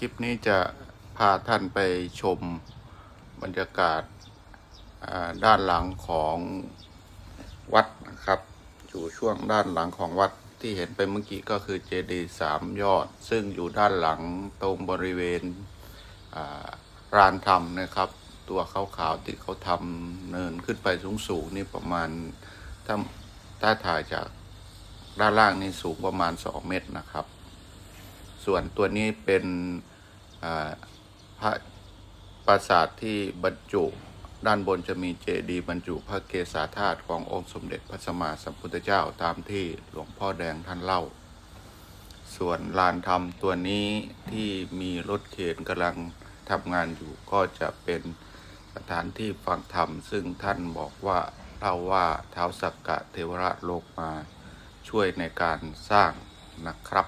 คลิปนี้จะพาท่านไปชมบรรยากาศด้านหลังของวัดนะครับ อยู่ช่วงด้านหลังของวัดที่เห็นไปเมื่อกี้ก็คือเจดีย์สามยอด ซึ่งอยู่ด้านหลังตรงบริเวณอ่ารานธรรมนะครับ ตัวขาวๆที่เขาทำเนินขึ้นไปสูงๆนี่ประมาณถ้าถ้าถ่ายจากด้านล่างนี่สูงประมาณ 2 เมตรนะครับ ส่วนตัวนี้เป็นพระปราสาทที่บรรจุด้านบนจะมีเจดีย์บรรจุพระเกศาธาตุขององค์สมเด็จพระสัมมาสัมพุทธเจ้าตามที่หลวงพ่อแดงท่านเล่า ส่วนลานธรรมตัวนี้ที่มีรถเข็นกำลังทำงานอยู่ก็จะเป็นสถานที่ฟังธรรม ซึ่งท่านบอกว่าเล่าว่าเท้าสักกะเทวราชโลกมาช่วยในการสร้างนะครับ